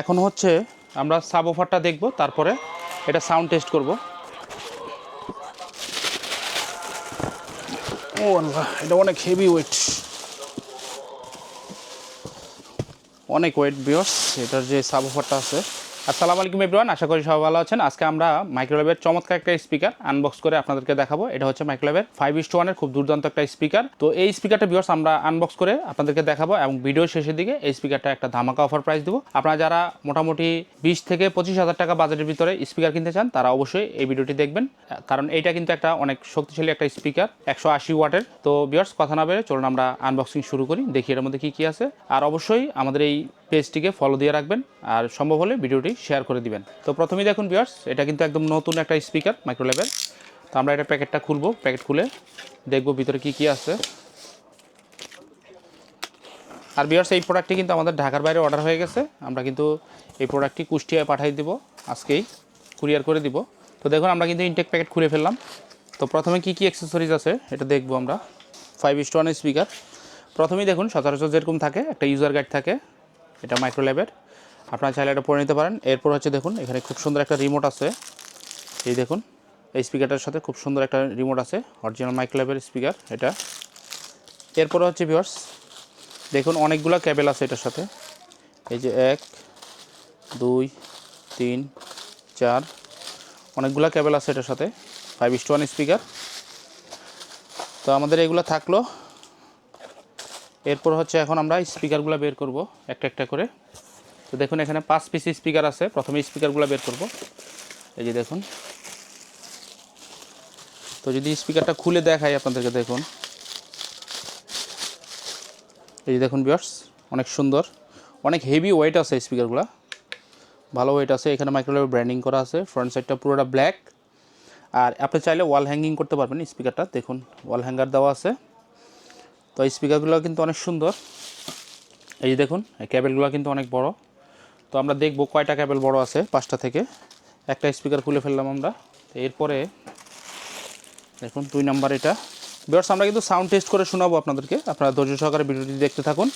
এখন হচ্ছে আমরা সাব অফারটা দেখব তারপরে এটা সাউন্ড টেস্ট করব। ও আল্লাহ এটা অনেক হেভি ওয়েট অনেক ওয়েট বিয়স এটার যে সাব অফারটা আছে আসসালামু আলাইকুম এভরিওয়ান, আশা করি সবাই ভালো আছেন। আজকে আমরা মাইক্রোওয়েভের চমৎকার একটা স্পিকার আনবক্স করে আপনাদেরকে দেখাবো। এটা হচ্ছে মাইক্রোওয়েভের ফাইভ ইস ওয়ানের খুব দুর্দান্ত একটা স্পিকার। তো এই স্পিকারটা বিয়স আমরা আনবক্স করে আপনাদেরকে দেখাবো এবং ভিডিও শেষের দিকে এই স্পিকারটা একটা ধামাকা অফার প্রাইস দেবো। আপনারা যারা মোটামুটি বিশ থেকে পঁচিশ হাজার টাকা বাজেটের ভিতরে স্পিকার কিনতে চান, তারা অবশ্যই এই ভিডিওটি দেখবেন। কারণ এইটা কিন্তু একটা অনেক শক্তিশালী একটা স্পিকার, একশো আশি ওয়াটের। তো বিয়ার্স কথা না বেড়ে চলুন আমরা আনবক্সিং শুরু করি, দেখি এর মধ্যে কী কী আছে। আর অবশ্যই আমাদের এই পেজটিকে ফলো দিয়ে রাখবেন আর সম্ভব হলে ভিডিওটি শেয়ার করে দিবেন। তো প্রথমেই দেখুন বিয়ার্স এটা কিন্তু একদম নতুন একটা স্পিকার মাইক্রোলেভের তো আমরা এটা প্যাকেটটা খুলবো, প্যাকেট খুলে দেখব ভিতরে কী কী আছে। আর বিয়ার্স এই প্রোডাক্টটি কিন্তু আমাদের ঢাকার বাইরে অর্ডার হয়ে গেছে। আমরা কিন্তু এই প্রোডাক্টটি কুষ্টিয়ায় পাঠিয়ে দিব, আজকেই কুরিয়ার করে দিব। তো দেখুন, আমরা কিন্তু ইনটেক প্যাকেট খুলে ফেললাম। তো প্রথমে কি কি অ্যাক্সেসরিজ আছে, এটা দেখব আমরা। ফাইভ ইস্ট ওয়ান স্পিকার প্রথমেই দেখুন, সচরাচর যেরকম থাকে, একটা ইউজার গাইড থাকে। এটা মাইক্রোল্যাবের আপনারা চাইলে এটা পরে নিতে পারেন। এরপর হচ্ছে দেখুন, এখানে খুব সুন্দর একটা রিমোট আছে। এই দেখুন, এই স্পিকারটার সাথে খুব সুন্দর একটা রিমোট আছে। অরিজিনাল মাইক্রোল্যাবের স্পিকার এটা। এরপর হচ্ছে ভিওর্স দেখুন অনেকগুলো ক্যাবেল আছে এটার সাথে। এই যে এক, দুই, তিন, চার, অনেকগুলো ক্যাবেল আছে এটার সাথে। ফাইভ ইস্ট ওয়ান স্পিকার তো আমাদের এগুলো থাকল। এরপর হচ্ছে এখন আমরা স্পিকারগুলো বের করব একটা একটা করে। তো দেখুন, এখানে পাঁচ পিস স্পিকার আছে। প্রথমে স্পিকারগুলো বের করব। এই যে দেখুন। তো যদি স্পিকারটা খুলে দেখাই আপনাদেরকে, দেখুন। এই যে দেখুন বিয়ার্স অনেক সুন্দর। অনেক হেভি ওয়েট আছে স্পিকারগুলো ভালো ওয়েট আছে। এখানে মাইক্রোওয়েভ ব্র্যান্ডিং করা আছে। ফ্রন্ট সাইডটা পুরোটা ব্ল্যাক আর আপনি চাইলে ওয়াল হ্যাঙ্গিং করতে পারবেন স্পিকারটা দেখুন ওয়াল হ্যাঙ্গার দেওয়া আছে। তো এই স্পিকারগুলো কিন্তু অনেক সুন্দর। এই যে দেখুন, এই ক্যাবেলগুলো কিন্তু অনেক বড়। তো আমরা দেখব কয়টা ক্যাবেল বড় আছে পাঁচটা থেকে। একটা স্পিকার খুলে ফেললাম আমরা। এরপরে দেখুন, দুই নাম্বার এটা। বিয়ার্স আমরা কিন্তু সাউন্ড টেস্ট করে শোনাবো আপনাদেরকে। আপনারা ধৈর্য সহকারে ভিডিওটি দেখতে থাকুন।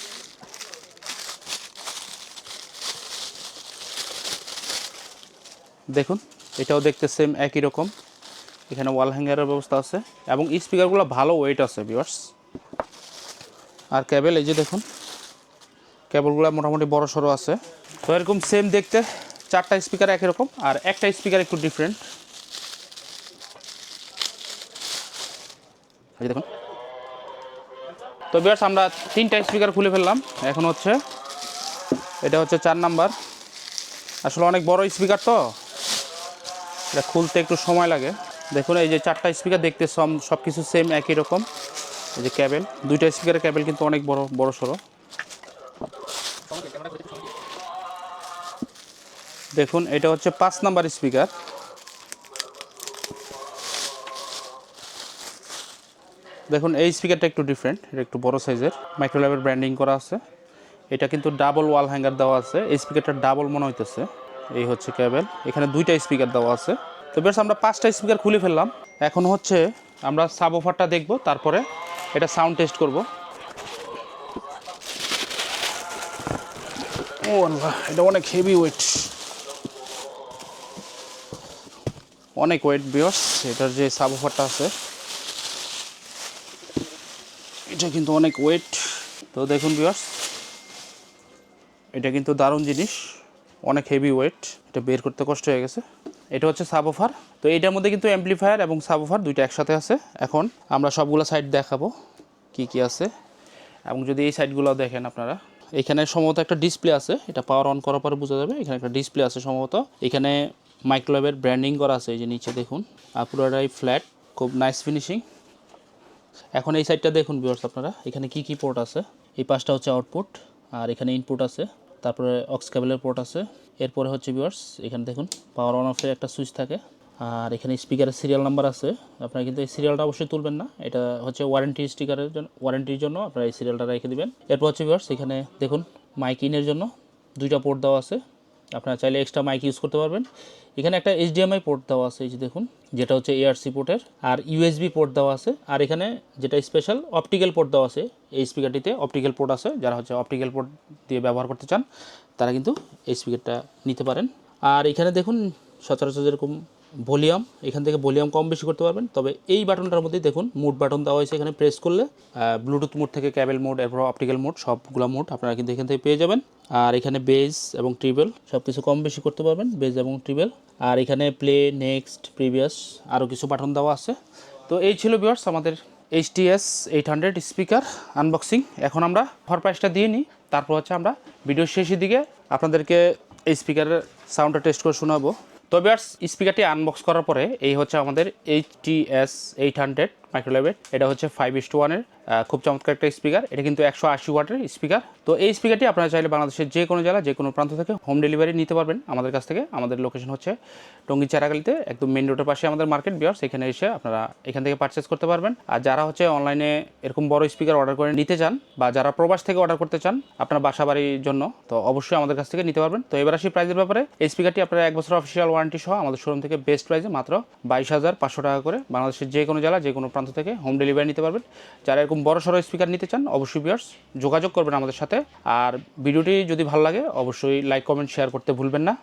দেখুন, এটাও দেখতে সেম একই রকম। এখানে ওয়াল হ্যাঙ্গারের ব্যবস্থা আছে। এবং স্পিকারগুলো ভালো ওয়েট আছে বিয়ার্স আর ক্যাবেল এই যে দেখুন ক্যাবেলগুলো মোটামুটি বড় সড়ো আছে। তো এরকম সেম দেখতে, চারটা স্পিকার একই রকম, আর একটা স্পিকার একটু ডিফারেন্ট দেখুন। তো বিয়ার্স আমরা তিনটা স্পিকার খুলে ফেললাম। এখন হচ্ছে, এটা হচ্ছে চার নাম্বার। আসলে অনেক বড় স্পিকার তো। এটা খুলতে একটু সময় লাগে। দেখুন, এই যে চারটা স্পিকার দেখতে সব কিছু সেম একই রকম। এই যে ক্যাবেল, দুইটা স্পিকারের ক্যাবেল কিন্তু অনেক বড় বড় সড়ো। দেখুন, এটা হচ্ছে পাঁচ নাম্বার স্পিকার। দেখুন, এই স্পিকারটা একটু ডিফারেন্ট এটা একটু বড় সাইজের। মাইক্রোল্যাবের ব্র্যান্ডিং করা আছে। এটা কিন্তু ডাবল ওয়াল হ্যাঙ্গার দেওয়া আছে। এই স্পিকারটা ডাবল মনে হইতেছে। এই হচ্ছে ক্যাবেল। এখানে দুইটা স্পিকার দেওয়া আছে। তো বেশ, আমরা পাঁচটা স্পিকার খুলে ফেললাম। এখন হচ্ছে আমরা সাব অফারটা দেখব, তারপরে এটা সাউন্ড টেস্ট করব। ও আল্লাহ এটা অনেক হেভি ওয়েট অনেক ওয়েট বিয়স এটার যে সাব অফারটা আছে। এটা কিন্তু অনেক ওয়েট তো দেখুন বিয়স এটা কিন্তু দারুণ জিনিস। অনেক হেভি ওয়েট এটা বের করতে কষ্ট হয়ে গেছে। এটা হচ্ছে সাব অফার তো এটার মধ্যে কিন্তু অ্যাম্পলিফায়ার এবং সাব অফার দুইটা একসাথে আছে। এখন আমরা সবগুলো সাইড দেখাবো কি কি আছে। এবং যদি এই সাইডগুলো দেখেন আপনারা। এখানে সম্ভবত একটা ডিসপ্লে আছে, এটা পাওয়ার অন করার পরে বোঝা যাবে। এখানে একটা ডিসপ্লে আছে সম্ভবত। এখানে মাইক্রোওয়েভের ব্র্যান্ডিং করা আছে, এই যে নিচে দেখুন। আর পুরোটাই ফ্ল্যাট খুব নাইস ফিনিশিং এখন এই সাইডটা দেখুন ভিউয়ার্স আপনারা। এখানে কি কি পোর্ট আছে? এই পাশটা হচ্ছে আউটপুট আর এখানে ইনপুট আছে। তারপরে অক্স কেবলের পোর্ট আছে। এরপরে হচ্ছে ভিউয়ার্স এখানে দেখুন পাওয়ার অন অফের একটা সুইচ থাকে। আর এখানে স্পিকারের সিরিয়াল নাম্বার আছে। আপনারা কিন্তু এই সিরিয়ালটা অবশ্যই তুলবেন না। এটা হচ্ছে ওয়ারেন্টি স্টিকারের জন্য ওয়ারেন্টির জন্য আপনারা এই সিরিয়ালটা রেখে দেবেন। এরপর হচ্ছে ভিউয়ার্স এখানে দেখুন মাইক ইনের জন্য দুইটা পোর্ট দেওয়া আছে। আপনারা চাইলে এক্সট্রা মাইক ইউজ করতে পারবেন। এখানে একটা এইচডিএমআই পোর্ট দেওয়া আছে, এই যে দেখুন, যেটা হচ্ছে এআরসি পোর্টের আর ইউএসবি পোর্ট দেওয়া আছে, আর এখানে যেটা স্পেশাল অপটিক্যাল পোর্ট দেওয়া আছে, এই স্পিকারটিতে অপটিক্যাল পোর্ট আছে, যারা হচ্ছে অপটিক্যাল পোর্ট দিয়ে ব্যবহার করতে চান, তারা কিন্তু এই স্পিকারটা নিতে পারেন। আর এখানে দেখুন, সচরাচর যেরকম ভলিউম, এখান থেকে ভলিউম কম বেশি করতে পারবেন। তবে এই বাটনটার মধ্যে দেখুন মুড বাটন দেওয়া হয়েছে এখানে প্রেস করলে ব্লুটুথ মোড থেকে ক্যাবেল মোড, এরপর অপটিক্যাল মোড, সবগুলো মোড আপনারা কিন্তু এখান থেকে পেয়ে যাবেন। আর এখানে বেজ এবং ট্রিবেল সব কিছু কম বেশি করতে পারবেন বেজ এবং ট্রিবেল আর এখানে প্লে নেক্সট প্রিভিয়াস আরও কিছু বাটন দেওয়া আছে। তো এই ছিল বিয়ার্স আমাদের HTS eight hundred speaker unboxing এখন আমরা ফর প্রাইসটা দিয়ে নিই, তারপর হচ্ছে আমরা ভিডিওর শেষের দিকে আপনাদেরকে এই স্পিকারের সাউন্ডটা টেস্ট করে শোনাবো। তো বিয়ার্স স্পিকারটি আনবক্স করার পরে এই হচ্ছে আমাদের H T S eight hundred মাইক্রোলেভের এটা হচ্ছে ফাইভ ইস টু ওয়ানের খুব চমৎকার একটা স্পিকার এটা কিন্তু একশো আশি ওয়াটের স্পিকার তো এই স্পিকারটি আপনারা চাইলে বাংলাদেশের যে কোনো জেলা, যে কোনো প্রান্ত থেকে হোম ডেলিভারি নিতে পারবেন আমাদের কাছ থেকে। আমাদের লোকেশন হচ্ছে টঙ্গী চারাগালিতে, একদম মেন রোডের পাশে আমাদের মার্কেট বিয়ার্স এখানে এসে আপনারা এখান থেকে পারচেস করতে পারবেন। আর যারা হচ্ছে অনলাইনে এরকম বড় স্পিকার অর্ডার করে নিতে চান, বা যারা প্রবাস থেকে অর্ডার করতে চান, আপনার বাসা বাড়ির জন্য, তো অবশ্যই আমাদের কাছ থেকে নিতে পারবেন। তো এবার আসি প্রাইজের ব্যাপারে। এই স্পিকারটি আপনারা এক বছর অফিসিয়াল ওয়ারেন্টি সহ আমাদের শোরুম থেকে বেস্ট প্রাইসে মাত্র বাইশ হাজার পাঁচশো টাকা করে বাংলাদেশের যে কোনো জেলা, যে কোনো প্রান্ত থেকে হোম ডেলিভারি নিতে পারবেন। যারা এরকম বড় সড়ো স্পিকার নিতে চান, অবশ্যই বিয়ার্স যোগাযোগ করবেন আমাদের সাথে। আর ভিডিওটি যদি ভালো লাগে, অবশ্যই লাইক কমেন্ট শেয়ার করতে ভুলবেন না।